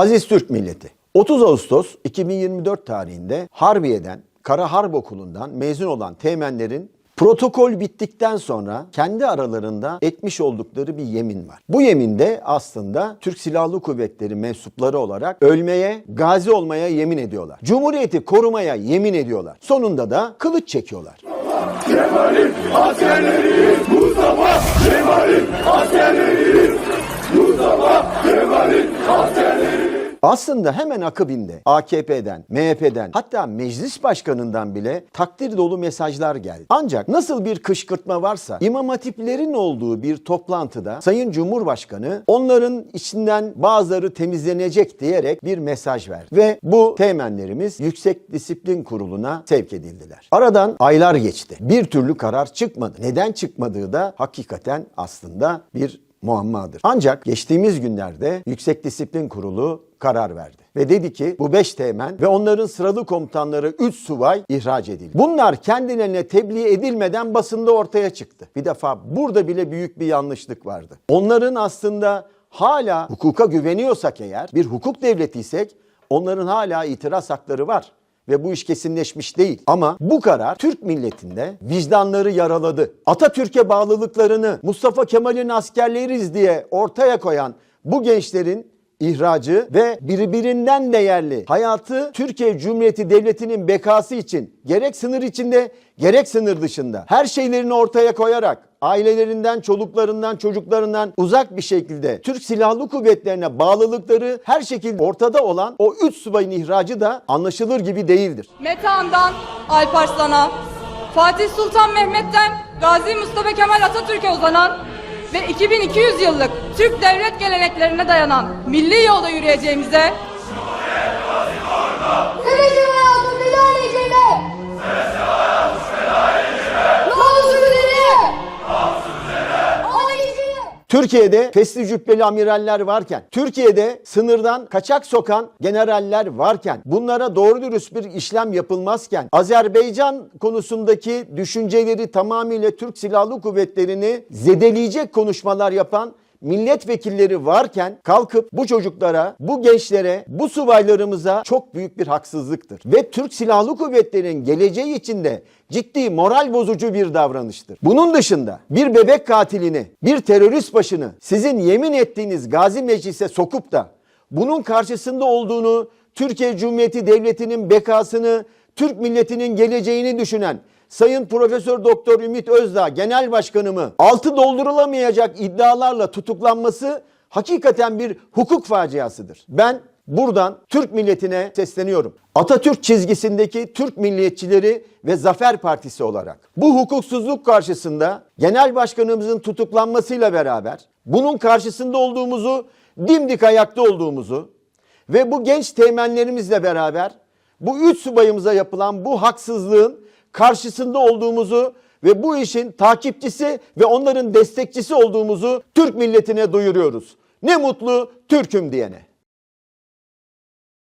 Aziz Türk milleti. 30 Ağustos 2024 tarihinde Harbiye'den Kara Harp Okulu'ndan mezun olan teğmenlerin protokol bittikten sonra kendi aralarında etmiş oldukları bir yemin var. Bu yeminde aslında Türk Silahlı Kuvvetleri mensupları olarak ölmeye, gazi olmaya yemin ediyorlar. Cumhuriyeti korumaya yemin ediyorlar. Sonunda da kılıç çekiyorlar. Aslında hemen akabinde AKP'den, MHP'den hatta meclis başkanından bile takdir dolu mesajlar geldi. Ancak nasıl bir kışkırtma varsa İmam Hatiplerin olduğu bir toplantıda Sayın Cumhurbaşkanı onların içinden bazıları temizlenecek diyerek bir mesaj verdi. Ve bu teğmenlerimiz Yüksek Disiplin Kurulu'na sevk edildiler. Aradan aylar geçti. Bir türlü karar çıkmadı. Neden çıkmadığı da hakikaten aslında bir muammadır. Ancak geçtiğimiz günlerde Yüksek Disiplin Kurulu karar verdi. Ve dedi ki bu 5 teğmen ve onların sıralı komutanları 3 subay ihraç edildi. Bunlar kendilerine tebliğ edilmeden basında ortaya çıktı. Bir defa burada bile büyük bir yanlışlık vardı. Onların aslında hala hukuka güveniyorsak eğer bir hukuk devletiysek onların hala itiraz hakları var ve bu iş kesinleşmiş değil. Ama bu karar Türk milletinde vicdanları yaraladı. Atatürk'e bağlılıklarını Mustafa Kemal'in askerleriyiz diye ortaya koyan bu gençlerin ihracı ve birbirinden değerli hayatı Türkiye Cumhuriyeti Devleti'nin bekası için gerek sınır içinde gerek sınır dışında her şeylerini ortaya koyarak ailelerinden, çoluklarından, çocuklarından uzak bir şekilde Türk Silahlı Kuvvetlerine bağlılıkları her şekilde ortada olan o 3 subayın ihracı da anlaşılır gibi değildir. Metehan'dan Alparslan'a, Fatih Sultan Mehmet'ten Gazi Mustafa Kemal Atatürk'e uzanan ve 2200 yıllık Türk devlet geleneklerine dayanan milli yolda yürüyeceğimize Seveceğim Türkiye'de fesli cübbeli amiraller varken, Türkiye'de sınırdan kaçak sokan generaller varken, bunlara doğru dürüst bir işlem yapılmazken, Azerbaycan konusundaki düşünceleri tamamıyla Türk Silahlı Kuvvetleri'ni zedeleyecek konuşmalar yapan milletvekilleri varken kalkıp bu çocuklara, bu gençlere, bu subaylarımıza çok büyük bir haksızlıktır. Ve Türk Silahlı Kuvvetleri'nin geleceği içinde ciddi moral bozucu bir davranıştır. Bunun dışında bir bebek katilini, bir terörist başını sizin yemin ettiğiniz gazi meclise sokup da bunun karşısında olduğunu Türkiye Cumhuriyeti Devleti'nin bekasını, Türk milletinin geleceğini düşünen Sayın Profesör Doktor Ümit Özdağ Genel Başkanımı altı doldurulamayacak iddialarla tutuklanması hakikaten bir hukuk faciasıdır. Ben buradan Türk milletine sesleniyorum. Atatürk çizgisindeki Türk milliyetçileri ve Zafer Partisi olarak bu hukuksuzluk karşısında Genel Başkanımızın tutuklanmasıyla beraber bunun karşısında olduğumuzu, dimdik ayakta olduğumuzu ve bu genç teğmenlerimizle beraber bu üç subayımıza yapılan bu haksızlığın karşısında olduğumuzu ve bu işin takipçisi ve onların destekçisi olduğumuzu Türk milletine duyuruyoruz. Ne mutlu Türk'üm diyene.